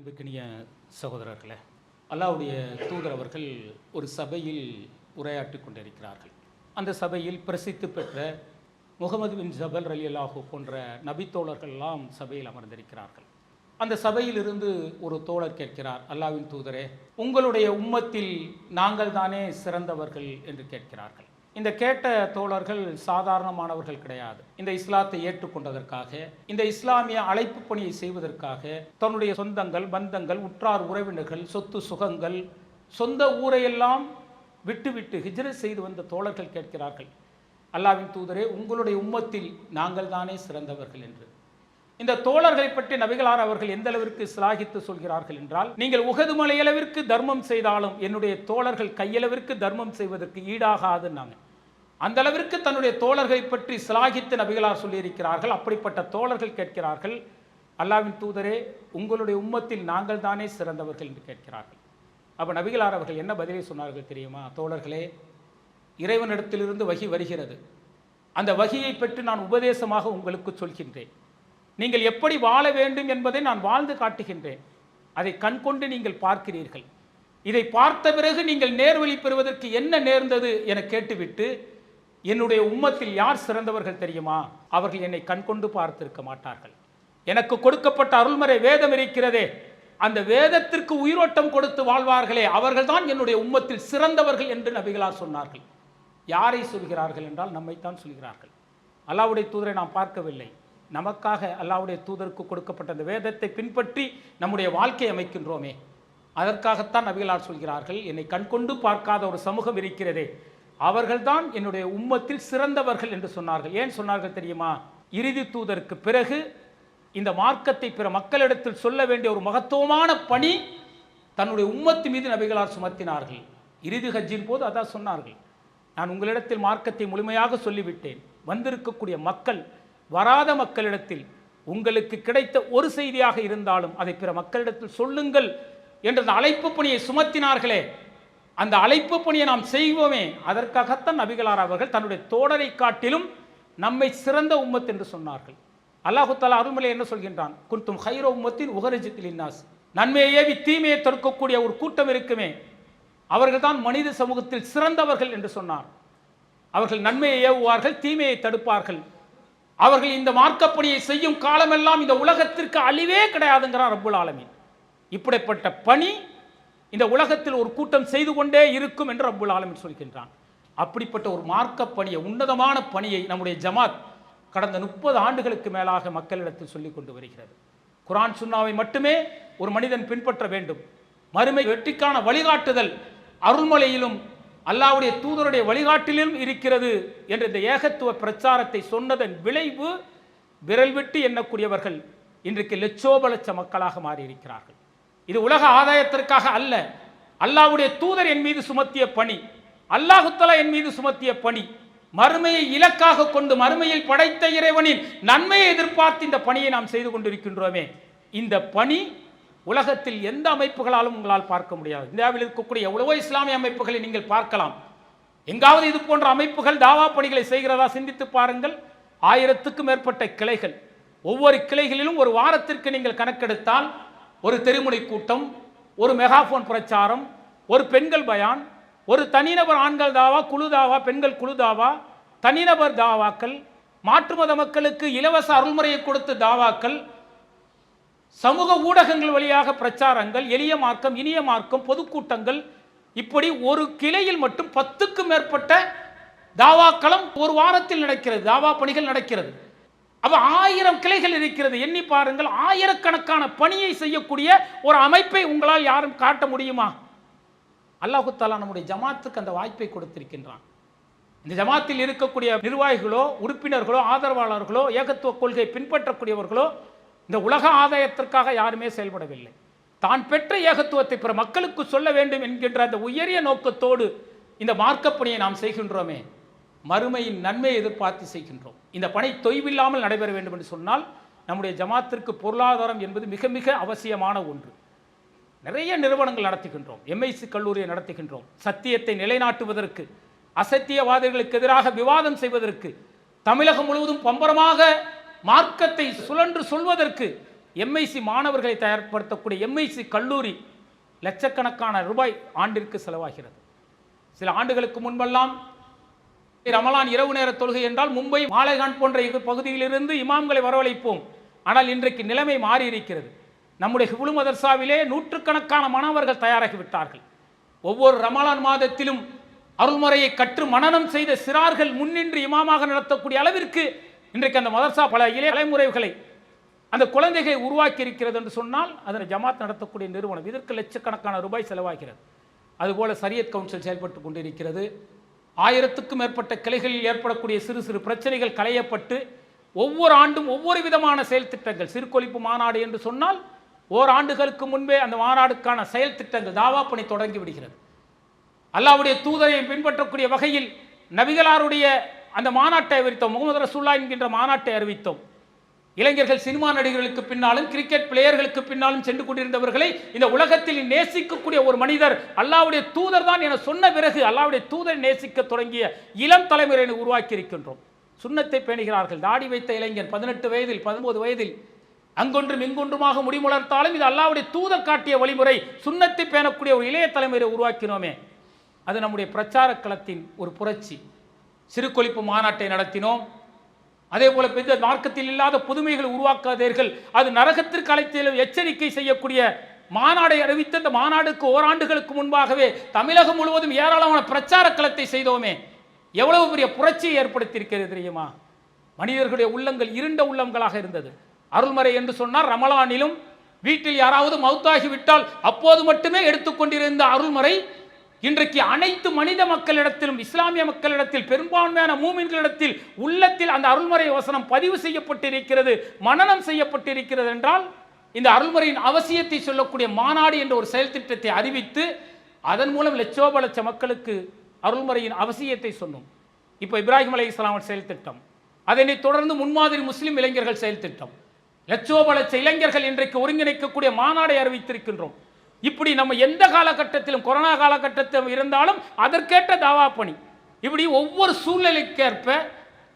அன்புக்கினிய சகோதரர்களே அல்லாவுடைய தூதர் அவர்கள் ஒரு சபையில் உரையாற்றி கொண்டிருக்கிறார்கள். அந்த சபையில் பிரசித்தி பெற்ற முகமது பின் ஜபல் அலி அல்லாஹூ போன்ற நபித்தோழர்கள்லாம் சபையில் அமர்ந்திருக்கிறார்கள். அந்த சபையிலிருந்து ஒரு தோழர் கேட்கிறார் அல்லாவின் தூதரே உங்களுடைய உம்மத்தில் நாங்கள் தானே சிறந்தவர்கள்? என்று கேட்கிறார்கள். இந்த கேட்ட தோழர்கள் சாதாரணமானவர்கள் கிடையாது. இந்த இஸ்லாத்தை ஏற்றுக்கொண்டதற்காக இந்த இஸ்லாமிய அழைப்பு பணியை செய்வதற்காக தன்னுடைய சொந்தங்கள் பந்தங்கள் உற்றார் உறவினர்கள் சொத்து சுகங்கள் சொந்த ஊரையெல்லாம் விட்டுவிட்டு ஹிஜ்ரத் செய்து வந்த தோழர்கள் கேட்கிறார்கள். அல்லாவின் தூதரே உங்களுடைய உம்மத்தில் நாங்கள் தானே சிறந்தவர்கள் என்று. இந்த தோழர்களை பற்றி நபிகளார் அவர்கள் எந்த அளவிற்கு சிலாகித்து சொல்கிறார்கள் என்றால் நீங்கள் உகது மலையளவிற்கு தர்மம் செய்தாலும் என்னுடைய தோழர்கள் கையளவிற்கு தர்மம் செய்வதற்கு ஈடாகாதுன்னாங்க அந்த அளவிற்கு தன்னுடைய தோழர்களை பற்றி சிலாகித்து நபிகளார் சொல்லியிருக்கிறார்கள் அப்படிப்பட்ட தோழர்கள் கேட்கிறார்கள் அல்லாவின் தூதரே உங்களுடைய உம்மத்தில் நாங்கள் தானே சிறந்தவர்கள் என்று கேட்கிறார்கள். அப்போ நபிகளார் அவர்கள் என்ன பதிலை சொன்னார்கள் தெரியுமா? தோழர்களே இறைவனிடத்திலிருந்து வகி வருகிறது. அந்த வகியை பெற்று நான் உபதேசமாக உங்களுக்கு சொல்கின்றேன். நீங்கள் எப்படி வாழ வேண்டும் என்பதை நான் வாழ்ந்து காட்டுகின்றேன். அதை கண்கொண்டு நீங்கள் பார்க்கிறீர்கள். இதை பார்த்த பிறகு நீங்கள் நேர்வழி பெறுவதற்கு என்ன நேர்ந்தது என கேட்டுவிட்டு என்னுடைய உம்மத்தில் யார் சிறந்தவர்கள் தெரியுமா? அவர்கள் என்னை கண்கொண்டு பார்த்திருக்க மாட்டார்கள். எனக்கு கொடுக்கப்பட்ட அருள்மறை வேதம் இருக்கிறதே. அந்த வேதத்திற்கு உயிரோட்டம் கொடுத்து வாழ்வார்களே அவர்கள்தான் என்னுடைய உம்மத்தில் சிறந்தவர்கள் என்று நபிகளார் சொன்னார்கள். யாரை சொல்கிறார்கள் என்றால் நம்மைத்தான் சொல்கிறார்கள். அல்லாவுடைய தூதரை நாம் பார்க்கவில்லை. நமக்காக அல்லாவுடைய தூதருக்கு கொடுக்கப்பட்ட அந்த வேதத்தை பின்பற்றி நம்முடைய வாழ்க்கை அமைக்கின்றோமே. அதற்காகத்தான் நபிகளார் சொல்கிறார்கள் என்னை கண்கொண்டு பார்க்காத ஒரு சமூகம் இருக்கிறதே. அவர்கள்தான் என்னுடைய உம்மத்தில் சிறந்தவர்கள் என்று சொன்னார்கள். ஏன் சொன்னார்கள் தெரியுமா? இறுதி தூதருக்கு பிறகு இந்த மார்க்கத்தை பிற மக்களிடத்தில் சொல்ல வேண்டிய ஒரு மகத்துவமான பணி தன்னுடைய உம்மத்து மீது நபிகளார் சுமத்தினார்கள். இறுதி ஹஜ்ஜின் போது அதான் சொன்னார்கள் நான் உங்களிடத்தில் மார்க்கத்தை முழுமையாக சொல்லிவிட்டேன். வந்திருக்கக்கூடிய மக்கள் வராத மக்களிடத்தில் உங்களுக்கு கிடைத்த ஒரு செய்தியாக இருந்தாலும் அதை பிற மக்களிடத்தில் சொல்லுங்கள் என்ற அந்த அழைப்பு பணியை சுமத்தினார்களே. அந்த அழைப்பு பணியை நாம் செய்வோமே. அதற்காகத்தான் நபிகளார் அவர்கள் தன்னுடைய தோழரை காட்டிலும் நம்மை சிறந்த உம்மத் என்று சொன்னார்கள். அல்லாஹு தாலா அருள்மலை என்ன சொல்கின்றான்? குன்தும் ஹைரோ உம்மத்தின் உகரஜத்தில் இன்னாஸ் நன்மையை ஏவி தீமையை தடுக்கக்கூடிய ஒரு கூட்டம் இருக்குமே. அவர்கள்தான் மனித சமூகத்தில் சிறந்தவர்கள் என்று சொன்னார். அவர்கள் நன்மையை ஏவுவார்கள் தீமையை தடுப்பார்கள். அவர்கள் இந்த மார்க்கப்பணியை செய்யும் காலமெல்லாம் இந்த உலகத்திற்கு அழிவே கிடையாதுங்கிறார் ரப்புல் ஆலமீன். இப்படிப்பட்ட பணி இந்த உலகத்தில் ஒரு கூட்டம் செய்து கொண்டே இருக்கும் என்று ரப்புல் ஆலமின் சொல்கின்றான். அப்படிப்பட்ட ஒரு மார்க்க பணியை உன்னதமான பணியை நம்முடைய ஜமாத் கடந்த முப்பது ஆண்டுகளுக்கு மேலாக மக்களிடத்தில் சொல்லிக் கொண்டு வருகிறது. குரான் சுன்னாவை மட்டுமே ஒரு மனிதன் பின்பற்ற வேண்டும். மறுமை வெற்றிக்கான வழிகாட்டுதல் அருள்மொழியிலும் அல்லாவுடைய தூதருடைய வழிகாட்டிலும் இருக்கிறது என்ற இந்த ஏகத்துவ பிரச்சாரத்தை சொன்னதன் விளைவு விரல் விட்டு எண்ணக்கூடியவர்கள் இன்றைக்கு லட்சோப லட்ச மக்களாக மாறியிருக்கிறார்கள். இது உலக ஆதாயத்திற்காக அல்ல. அல்லாவுடைய தூதர் என் மீது சுமத்திய பணி அல்லாஹுத்தலா என் மீது சுமத்திய பணி மறுமையை இலக்காக கொண்டு மறுமையில் படைத்த இறைவனின் நன்மையை எதிர்பார்த்து இந்த பணியை நாம் செய்து கொண்டிருக்கின்றோமே. இந்த பணி உலகத்தில் எந்த அமைப்புகளாலும் உங்களால் பார்க்க முடியாது. இந்தியாவில் இருக்கக்கூடிய எவ்வளவோ இஸ்லாமிய அமைப்புகளை நீங்கள் பார்க்கலாம். எங்காவது இது போன்ற அமைப்புகள் தாவா பணிகளை செய்கிறதா சிந்தித்து பாருங்கள். ஆயிரத்துக்கும் மேற்பட்ட கிளைகள். ஒவ்வொரு கிளைகளிலும் ஒரு வாரத்திற்கு நீங்கள் கணக்கெடுத்தால் ஒரு தெருமுனை கூட்டம் ஒரு மெகாஃபோன் பிரச்சாரம் ஒரு பெண்கள் பயான் ஒரு தனிநபர் ஆண்கள் தாவா குழு தாவா பெண்கள் குழு தாவா தனிநபர் தாவாக்கள் மாற்று மத மக்களுக்கு இலவச அருள்முறையை கொடுத்து தாவாக்கள் சமூக ஊடகங்கள் வழியாக பிரச்சாரங்கள் எளிய மார்க்கம் இனிய மார்க்கம் பொதுக்கூட்டங்கள் இப்படி ஒரு கிளையில் மட்டும் பத்துக்கும் மேற்பட்ட தாவாக்களம் ஒரு வாரத்தில் நடக்கிறது தாவா பணிகள் நடக்கிறது. அப்ப ஆயிரம் கிளைகள் இருக்கிறது. எண்ணி பாருங்கள் ஆயிரக்கணக்கான பணியை செய்யக்கூடிய ஒரு அமைப்பை உங்களால் யாரும் காட்ட முடியுமா? அல்லாஹு தாலா நம்முடைய ஜமாத்துக்கு அந்த வாய்ப்பை கொடுத்திருக்கின்றான். இந்த ஜமாத்தில் இருக்கக்கூடிய நிர்வாகிகளோ உறுப்பினர்களோ ஆதரவாளர்களோ ஏகத்துவ கொள்கை பின்பற்றக்கூடியவர்களோ இந்த உலக ஆதாயத்திற்காக யாருமே செயல்படவில்லை. தான் பெற்ற ஏகத்துவத்தை பிற மக்களுக்கு சொல்ல வேண்டும் என்கின்ற அந்த உயரிய நோக்கத்தோடு இந்த மார்க்கப்பணியை நாம் செய்கின்றோமே. மறுமையின் நன்மையை எதிர்பார்த்து செய்கின்றோம். இந்த பணி தொய்வில்லாமல் நடைபெற வேண்டும் என்று சொன்னால் நம்முடைய ஜமாத்திற்கு பொருளாதாரம் என்பது மிக மிக அவசியமான ஒன்று. நிறைய நிறுவனங்கள் நடத்துகின்றோம். எம்ஐசி கல்லூரியை நடத்துகின்றோம். சத்தியத்தை நிலைநாட்டுவதற்கு அசத்தியவாதிகளுக்கு எதிராக விவாதம் செய்வதற்கு தமிழகம் முழுவதும் பம்பரமாக மார்க்கத்தை சுழன்று சொல்வதற்கு எம்ஐசி மாணவர்களை தயார்படுத்தக்கூடிய எம்ஐசி கல்லூரி லட்சக்கணக்கான ரூபாய் ஆண்டிற்கு செலவாகிறது. சில ஆண்டுகளுக்கு முன்பெல்லாம் ரமலான் இரவு நேர தொழுகை என்றால் மும்பை மாலைகான் போன்ற பகுதியிலிருந்து இமாம்களை வரவழைப்போம். ஆனால் இன்றைக்கு நிலைமை மாறி இருக்கிறது நம்முடைய ஹிபுலு மதர்சாவிலே நூற்றுக்கணக்கான மாணவர்கள் தயாராகிவிட்டார்கள். ஒவ்வொரு ரமலான் மாதத்திலும் அருள்முறையை கற்று மனனம் செய்த சிறார்கள் முன்னின்று இமாமாக நடத்தக்கூடிய அளவிற்கு இன்றைக்கு அந்த மதர்சா பல இளைய தலைமுறைகளை அந்த குழந்தைகளை உருவாக்கி இருக்கிறது என்று சொன்னால் அதில் ஜமாத் நடத்தக்கூடிய நிறுவனம். இதற்கு லட்சக்கணக்கான ரூபாய் செலவாகிறது. அதுபோல சரியத் கவுன்சில் செயல்பட்டு கொண்டிருக்கிறது. ஆயிரத்துக்கும் மேற்பட்ட கிளைகளில் ஏற்படக்கூடிய சிறு சிறு பிரச்சனைகள் களையப்பட்டு ஒவ்வொரு ஆண்டும் ஒவ்வொரு விதமான செயல் திட்டங்கள் சிறுகொழிப்பு மாநாடு என்று சொன்னால் ஓராண்டுகளுக்கு முன்பே அந்த மாநாடுக்கான செயல் திட்டங்கள் தாவா பணி தொடங்கி விடுகிறது. அல்லாவுடைய தூதரை பின்பற்றக்கூடிய வகையில் நபிகளாருடைய அந்த மாநாட்டை அறிவித்தோம். முகமது ரசூல்லா என்கின்ற மாநாட்டை அறிவித்தோம். இளைஞர்கள் சினிமா நடிகர்களுக்கு பின்னாலும் கிரிக்கெட் பிளேயர்களுக்கு பின்னாலும் சென்று கொண்டிருந்தவர்களை இந்த உலகத்தில் நேசிக்கக்கூடிய ஒரு மனிதர் அல்லாவுடைய தூதர் தான் என சொன்ன பிறகு அல்லாவுடைய தூதரை நேசிக்க தொடங்கிய இளம் தலைமுறையினை உருவாக்கி இருக்கின்றோம் சுண்ணத்தை பேணுகிறார்கள். தாடி வைத்த இளைஞன் பதினெட்டு வயதில் பதினோரு வயதில். அங்கொன்றும் இங்கொன்றுமாக முடிமுளர்த்தாலும் இது அல்லாவுடைய தூதர் காட்டிய வழிமுறை. சுண்ணத்தை பேணக்கூடிய ஒரு இளைய தலைமுறையை உருவாக்கினோமே. அது நம்முடைய பிரச்சார களத்தின் ஒரு புரட்சி. சிறுகொழிப்பு மாநாட்டை நடத்தினோம். அதே போல பெரிய மார்க்கத்தில் இல்லாத புதுமைகளை உருவாக்காதீர்கள். அது நரகத்திற்கு அழைத்து எச்சரிக்கை செய்யக்கூடிய மாநாடை அறிவித்த இந்த மாநாடுக்கு ஓராண்டுகளுக்கு முன்பாகவே தமிழகம் முழுவதும் ஏராளமான பிரச்சார களத்தை செய்தோமே. எவ்வளவு பெரிய புரட்சியை ஏற்படுத்தியிருக்கிறது தெரியுமா? மனிதர்களுடைய உள்ளங்கள் இருண்ட உள்ளங்களாக இருந்தது. அருள்மறை என்று சொன்னார் ரமலானிலும் வீட்டில் யாராவது மவுத்தாகிவிட்டால் அப்போது மட்டுமே எடுத்துக்கொண்டிருந்த அருள்மறை இன்றைக்கு அனைத்து மனித மக்களிடத்திலும் இஸ்லாமிய மக்களிடத்தில் பெரும்பான்மையான மூமின்களிடத்தில் உள்ளத்தில் அந்த அருள்முறை வசனம் பதிவு செய்யப்பட்டிருக்கிறது மனனம் செய்யப்பட்டிருக்கிறது என்றால் இந்த அருள்முறையின் அவசியத்தை சொல்லக்கூடிய மாநாடு என்ற ஒரு செயல் திட்டத்தை அறிவித்து அதன் மூலம் லட்சோப லட்ச மக்களுக்கு அருள்முறையின் அவசியத்தை சொன்னோம். இப்போ இப்ராஹிம் அலை இஸ்லாமன் செயல் திட்டம். அதனைத் தொடர்ந்து முன்மாதிரி முஸ்லீம் இளைஞர்கள் செயல் திட்டம். லட்சோப லட்ச இளைஞர்கள் இன்றைக்கு ஒருங்கிணைக்கக்கூடிய மாநாடை அறிவித்திருக்கின்றோம். இப்படி நம்ம எந்த காலகட்டத்திலும் கொரோனா காலகட்டத்தில் இருந்தாலும் அதற்கேற்ற தாவா பணி. இப்படி ஒவ்வொரு சூழ்நிலைக்கேற்ப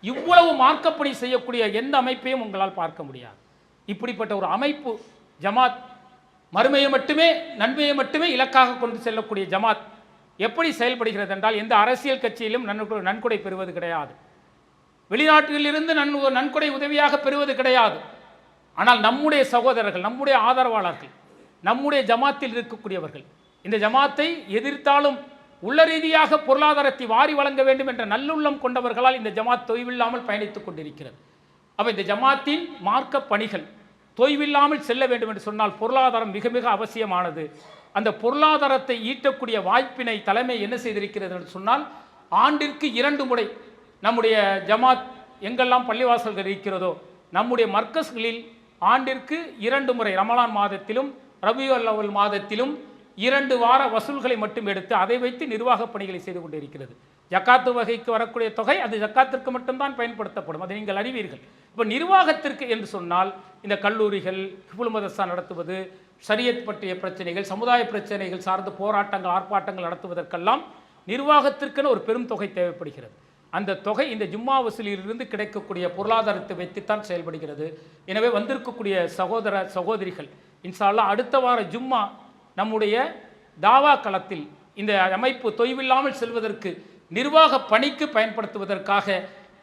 இவ்வளவு மார்க்கப்பணி செய்யக்கூடிய எந்த அமைப்பையும் உங்களால் பார்க்க முடியாது. இப்படிப்பட்ட ஒரு அமைப்பு ஜமாத் மறுமையை மட்டுமே நன்மையை மட்டுமே இலக்காக கொண்டு செல்லக்கூடிய ஜமாத் எப்படி செயல்படுகிறது என்றால் எந்த அரசியல் கட்சியிலும் நன்கொடை நன்கொடை பெறுவது கிடையாது. வெளிநாட்டிலிருந்து நன் நன்கொடை உதவியாக பெறுவது கிடையாது. ஆனால் நம்முடைய சகோதரர்கள் நம்முடைய ஆதரவாளர்கள் நம்முடைய ஜமாத்தில் இருக்கக்கூடியவர்கள். இந்த ஜமாத்தை எதிர்த்தாலும் உள்ள ரீதியாக பொருளாதாரத்தை வாரி வழங்க வேண்டும் என்ற நல்லுள்ளம் கொண்டவர்களால் இந்த ஜமாத் தொய்வில்லாமல் பயணித்துக் கொண்டிருக்கிறது. அப்போ இந்த ஜமாத்தின் மார்க்க பணிகள் தொய்வில்லாமல் செல்ல வேண்டும் என்று சொன்னால் பொருளாதாரம் மிக மிக அவசியமானது. அந்த பொருளாதாரத்தை ஈட்டக்கூடிய வாய்ப்பினை தலைமை என்ன செய்திருக்கிறது என்று சொன்னால் ஆண்டிற்கு இரண்டு முறை நம்முடைய ஜமாத் எங்கெல்லாம் பள்ளிவாசல்கள் இருக்கிறதோ நம்முடைய மர்க்கஸ்களில் ஆண்டிற்கு இரண்டு முறை ரமலான் மாதத்திலும் ரபியுல் மாதத்திலும் இரண்டு வார வசூல்களை மட்டும் எடுத்து அதை வைத்து நிர்வாகப் பணிகளை செய்து கொண்டிருக்கிறது. ஜக்காத்து வகைக்கு வரக்கூடிய தொகை அது ஜக்காத்திற்கு மட்டும்தான் பயன்படுத்தப்படும். அதை நீங்கள் அறிவீர்கள். இப்போ நிர்வாகத்திற்கு என்று சொன்னால் இந்த கல்லூரிகள் ஹிபுல் மதர்சா நடத்துவது சரியத் பற்றிய பிரச்சனைகள் சமுதாய பிரச்சனைகள் சார்ந்த போராட்டங்கள் ஆர்ப்பாட்டங்கள் நடத்துவதற்கெல்லாம் நிர்வாகத்திற்கென ஒரு பெரும் தொகை தேவைப்படுகிறது. அந்த தொகை இந்த ஜும்மா வசூலிலிருந்து கிடைக்கக்கூடிய பொருளாதாரத்தை வைத்துத்தான் செயல்படுகிறது. எனவே வந்திருக்கக்கூடிய சகோதர சகோதரிகள் இன்ஷால்லா அடுத்த வார ஜும்மா நம்முடைய தாவா களத்தில் இந்த அமைப்பு தொய்வில்லாமல் செல்வதற்கு நிர்வாக பணிக்கு பயன்படுத்துவதற்காக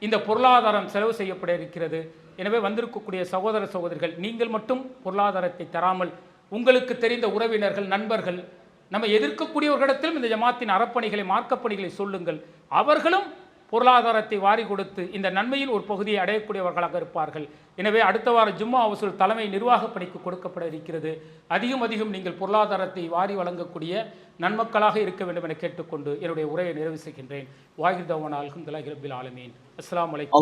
இந்த பொருளாதாரம் செலவு செய்யப்பட இருக்கிறது. எனவே வந்திருக்கக்கூடிய சகோதர சகோதரிகள் நீங்கள் மட்டும் பொருளாதாரத்தை தராமல் உங்களுக்கு தெரிந்த உறவினர்கள் நண்பர்கள் நம்ம எதிர்க்கக்கூடியவர்களிடத்திலும் இந்த ஜமாத்தின் அறப்பணிகளை மார்க்கப்பணிகளை சொல்லுங்கள். அவர்களும் பொருளாதாரத்தை வாரி கொடுத்து இந்த நன்மையில் ஒரு பகுதியை அடையக்கூடியவர்களாக இருப்பார்கள். எனவே அடுத்த வாரம் ஜும்மா அவசூல் தலைமை நிர்வாக பணிக்கு கொடுக்கப்பட இருக்கிறது. அதிகம் அதிகம் நீங்கள் பொருளாதாரத்தை வாரி வழங்கக்கூடிய நன்மக்களாக இருக்க வேண்டும் என கேட்டுக்கொண்டு என்னுடைய உரையை நிறைவு செய்கின்றேன். வாகிர் தவான் அல்ஹம்துல்லாஹி ரபில் ஆலமீன். அஸ்லாம் வலைக்கம்